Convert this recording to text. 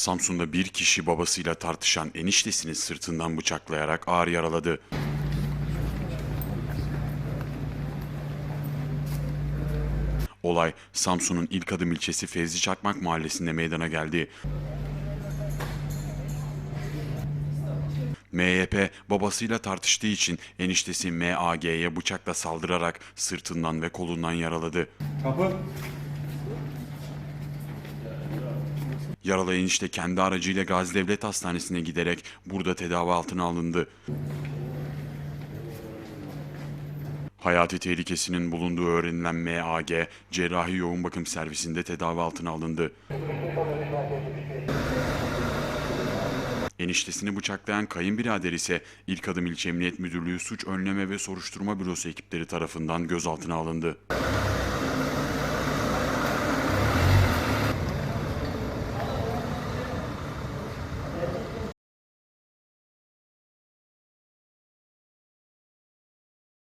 Samsun'da bir kişi babasıyla tartışan eniştesini sırtından bıçaklayarak ağır yaraladı. Olay Samsun'un ilk adım ilçesi Fevzi Çakmak mahallesinde meydana geldi. MYP babasıyla tartıştığı için eniştesi MAG'ye bıçakla saldırarak sırtından ve kolundan yaraladı. Kapı. Yaralı enişte kendi aracıyla Gazi Devlet Hastanesi'ne giderek burada tedavi altına alındı. Hayati tehlikesinin bulunduğu öğrenilen MAG, cerrahi yoğun bakım servisinde tedavi altına alındı. Eniştesini bıçaklayan kayınbirader ise İlk Adım İlçe Emniyet Müdürlüğü Suç Önleme ve Soruşturma Bürosu ekipleri tarafından gözaltına alındı.